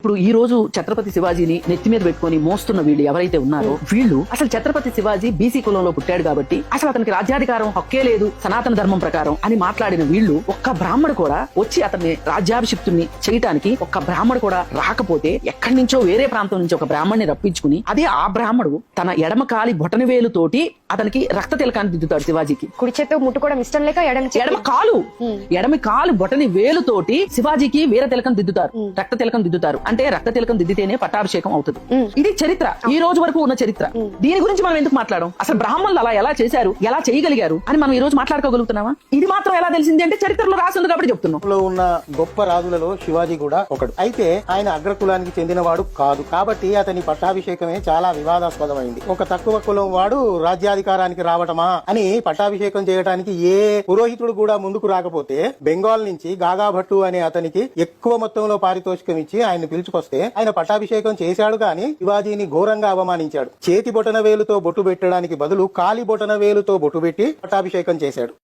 ఇప్పుడు ఈ రోజు ఛత్రపతి శివాజీని నెత్తి మీద పెట్టుకొని మోస్తున్న వీళ్ళు ఎవరైతే ఉన్నారో వీళ్ళు అసలు ఛత్రపతి శివాజీ బీసీ కులంలో పుట్టాడు కాబట్టి అసలు అతనికి రాజ్యాధికారం హక్కే లేదు సనాతన ధర్మం ప్రకారం అని మాట్లాడిన వీళ్ళు ఒక్క బ్రాహ్మడు కూడా వచ్చి అతన్ని రాజ్యాభిషిక్తుని చేయటానికి ఒక్క బ్రాహ్మడు కూడా రాకపోతే ఎక్కడి నుంచో వేరే ప్రాంతం నుంచి ఒక బ్రాహ్మణ్ణి రప్పించుకుని అదే ఆ బ్రాహ్మడు తన ఎడమ కాలి బొటనవేలు తోటి అతనికి రక్త తిలకాన్ని దిద్దుతాడు శివాజీకి. కుడి చేత్తో ముట్టుకోవడం ఇష్టం లేక ఎడమ ఎడమ కాలు. ఎడమ కాలు బొటని వేలుతోటి శివాజీకి వీర తిలకం దిద్దుతారు. రక్త తిలకం దిద్దుతారు. అంటే రక్త తిలకం దిద్దితేనే పట్టాభిషేకం అవుతుంది. ఇది చరిత్ర. ఈ రోజు వరకు ఉన్న చరిత్ర. దీని గురించి మనం ఎందుకు మాట్లాడడం? అసలు బ్రాహ్మణులు అలా ఎలా చేశారు? ఎలా చేయగలిగారు? అని మనం ఈ రోజు మాట్లాడుకోగలుగుతున్నామా? ఇది మాత్రం ఎలా తెలిసింది అంటే చరిత్రలో రాసింది కాబట్టి చెప్తున్నాం. ఉన్న గొప్ప రాజులలో శివాజీ కూడా ఒకడు. అయితే ఆయన అగ్రకులానికి చెందినవాడు కాదు. కాబట్టి అతని పట్టాభిషేకమే చాలా వివాదాస్పదమైంది. ఒక తక్కువ కులం వాడు రాజ్యాధికారానికి రావటమా అని పట్టాభిషేకం చేయడానికి ఏ పురోహితుడు కూడా ముందుకు రాకపోతే బెంగాల్ నుంచి గాగా భట్టు అనే అతనికి ఎక్కువ మొత్తంలో పారితోషికం ఇచ్చి ఆయన పిలుచుకొస్తే ఆయన పట్టాభిషేకం చేశాడు గాని శివాజీని ఘోరంగా అవమానించాడు. చేతి బొటన వేలుతో బొట్టు పెట్టడానికి బదులు కాలి బొటన వేలుతో బొట్టు పెట్టి పట్టాభిషేకం చేశాడు.